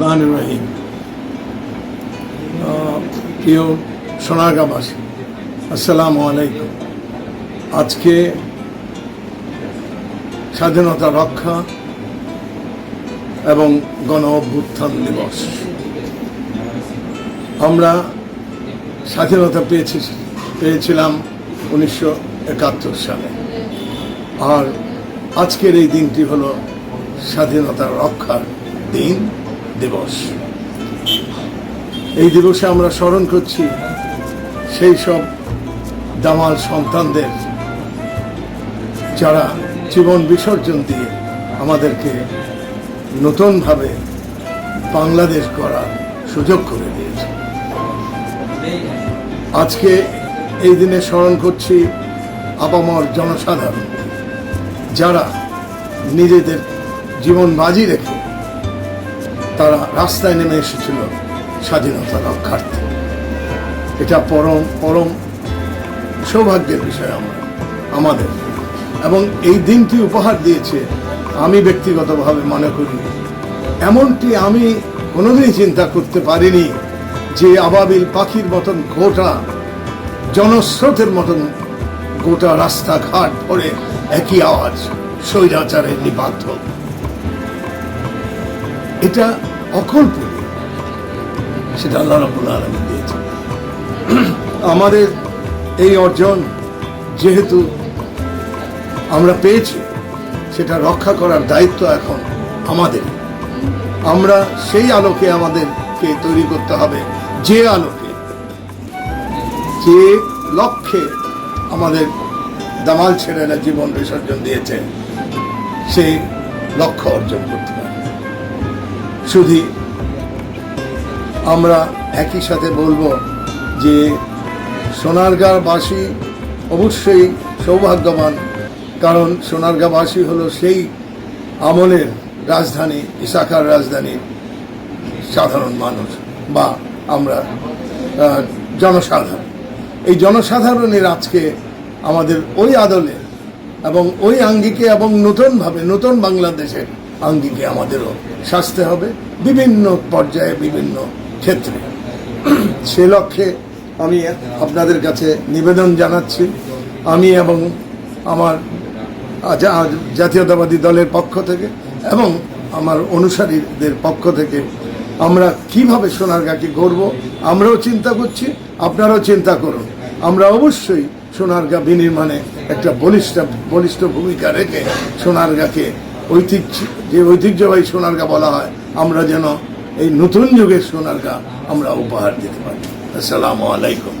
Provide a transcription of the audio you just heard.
রহমান রহিম। প্রিয় সোনারগাঁবাসী আসসালামু আলাইকুম। আজকে স্বাধীনতা রক্ষা এবং গণ অভ্যুত্থান দিবস। আমরা স্বাধীনতা পেয়েছি, পেয়েছিলাম উনিশশো একাত্তর সালে। আর আজকের এই দিনটি হলো স্বাধীনতা রক্ষার দিন। দিবস। এই দিবসে আমরা স্মরণ করছি সেই সব দামাল সন্তানদের যারা জীবন বিসর্জন দিয়ে আমাদেরকে নতুনভাবে বাংলাদেশ করার সুযোগ করে দিয়েছে। আজকে এই দিনে স্মরণ করছি আপামর জনসাধারণ যারা নিজেদের জীবন বাজি রেখে তারা রাস্তায় নেমে এসেছিল স্বাধীনতা রক্ষার্থে। এটা পরম পরম সৌভাগ্যের বিষয় আমরা, আমাদের। এবং এই দিনটি উপহার দিয়েছে আমি ব্যক্তিগতভাবে মনে করি, এমনটি আমি কোনোদিনই চিন্তা করতে পারিনি যে আবাবিল পাখির মতন গোটা, জনস্রোতের মতন গোটা রাস্তাঘাট ভরে একই আওয়াজ, স্বৈরাচারের নিবাদ্ধ এটা অকল্পনীয় সেটা আল্লাহ রাবুল আলমী আমাদের এই অর্জন যেহেতু আমরা পেয়েছি, সেটা রক্ষা করার দায়িত্ব এখন আমাদের। আমরা সেই আলোকে আমাদেরকে তৈরি করতে হবে, যে আলোকে, যে লক্ষ্যে আমাদের দামাল ছেলেরা জীবন বিসর্জন দিয়েছে, সেই লক্ষ্য অর্জন করতে হবে। শুধু আমরা একই সাথে বলব যে সোনারগাঁবাসী অবশ্যই সৌভাগ্যবান, কারণ সোনারগাঁবাসী হলো সেই আমলের রাজধানী ইসাখার রাজধানী সাধারণ মানুষ বা আমরা জনসাধারণ। এই জনসাধারণের আজকে আমাদের ওই আদলে এবং ওই আঙ্গিকে এবং নতুনভাবে, নতুন বাংলাদেশের আঙ্গিকে আমাদেরও সাজতে হবে বিভিন্ন পর্যায়ে, বিভিন্ন ক্ষেত্রে। সে লক্ষ্যে আমি আপনাদের কাছে নিবেদন জানাচ্ছি। আমি এবং আমার জাতীয়তাবাদী দলের পক্ষ থেকে এবং আমার অনুসারীদের পক্ষ থেকে আমরা কীভাবে সোনারগাঁকে গড়ব, আমরাও চিন্তা করছি, আপনারাও চিন্তা করুন। আমরা অবশ্যই সোনারগাঁ বিনির্মাণে একটা বলিষ্ঠ বলিষ্ঠ ভূমিকা রেখে সোনারগাঁকে ঐতিহ্য, যে ঐতিহ্যবাহী সোনারকা বলা হয়, আমরা যেন এই নতুন যুগের সোনারকা আমরা উপহার দিতে পারি। আসসালামু আলাইকুম।